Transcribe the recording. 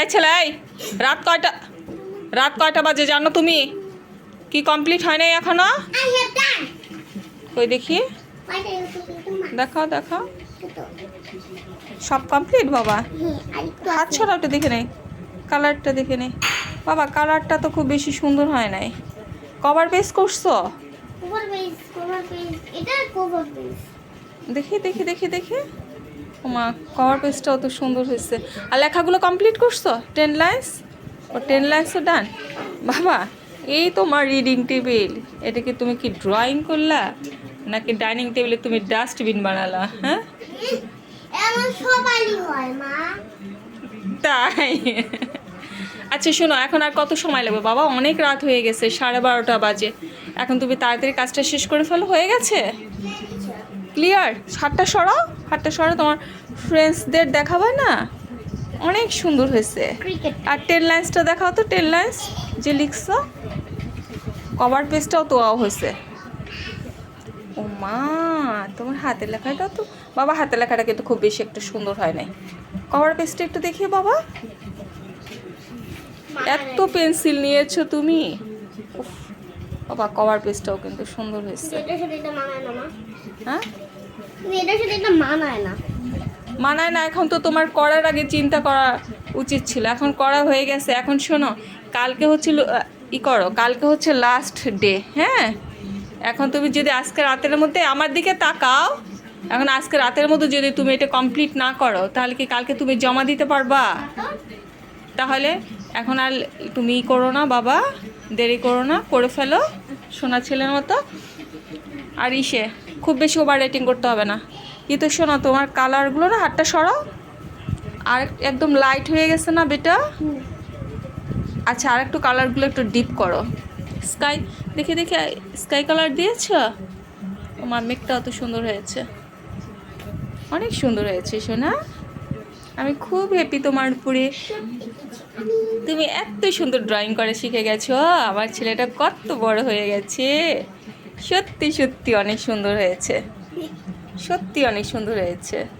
এই ছেলে রাত কয়টা রাত কয়টা বাজে জানো তুমি? কি কমপ্লিট হয় নাই এখনও. কই দেখি? দেখাও দেখাও। সব কমপ্লিট বাবা? হাত ছড়া একটু দেখে নেই কালারটা দেখে নেই বাবা কালারটা তো খুব বেশি সুন্দর হয় নাই। কভার পেস করছ. দেখি দেখি দেখি দেখি। ওমা কভার পেজটা অত সুন্দর হয়েছে। আর লেখাগুলো কমপ্লিট করছ? টেন লাইন্স ও টেন লাইন্সও ডান বাবা এই তোমার রিডিং টেবিল এটা কি তুমি কি ড্রয়িং করলা? নাকি ডাইনিং টেবিলে তুমি ডাস্টবিন বানালা হ্যাঁ মা। তাই? আচ্ছা শোনো এখন আর কত সময় লাগবে? বাবা অনেক রাত হয়ে গেছে সাড়ে বারোটা বাজে। এখন তুমি তাড়াতাড়ি কাজটা শেষ করে ফেলো হয়ে গেছে? ক্লিয়ার হাতটা সরাও। হাতটা সরাও তোমার ফ্রেন্ডসদের দেখাবে না? অনেক সুন্দর হয়েছে। আর টেন লাইন্সটা দেখাও তো টেন লাইন্স যে লিখছো। কভার পেজটাও তো হয়েছে। ও মা তোমার হাতের লেখাটা তো বাবা হাতের লেখাটা কিন্তু খুব বেশি একটা সুন্দর হয় নাই। কভার পেজটা একটু দেখিয়ে বাবা। এত পেন্সিল নিয়েছো তুমি। বাবা কভার পেজটাও কিন্তু সুন্দর হয়েছে। হ্যাঁ? মানায় না। মানায় না এখন তো তোমার করার আগে চিন্তা করা উচিত ছিল। এখন করা হয়ে গেছে। এখন শোনো কালকে হচ্ছিল ই করো কালকে হচ্ছে লাস্ট ডে হ্যাঁ? এখন তুমি যদি আজকে রাতের মধ্যে আমার দিকে তাকাও এখন আজকে রাতের মধ্যে যদি তুমি এটা কমপ্লিট না করো তাহলে কি কালকে তুমি জমা দিতে পারবা? তাহলে এখন আর তুমি ই করো না বাবা দেরি করো না করে ফেলো। সোনা ছেলের মতো। আর ইসে, খুব বেশি ওভার রেটিং করতে হবে না। কিন্তু শোনো তোমার কালারগুলো না হাতটা সরাও। আর একদম লাইট হয়ে গেছে না বেটা? আচ্ছা আর একটু কালারগুলো একটু ডিপ করো। স্কাই দেখে দেখে স্কাই কালার দিয়েছ? আমার মেঘটা অত সুন্দর হয়েছে। অনেক সুন্দর হয়েছে, সোনা। আমি খুব হ্যাপি তোমার উপরে। তুমি এত সুন্দর ড্রয়িং করা শিখে গেছো, আমার ছেলেটা কত বড় হয়ে গেছে। সত্যি সত্যি অনেক সুন্দর হয়েছে। সত্যি অনেক সুন্দর হয়েছে।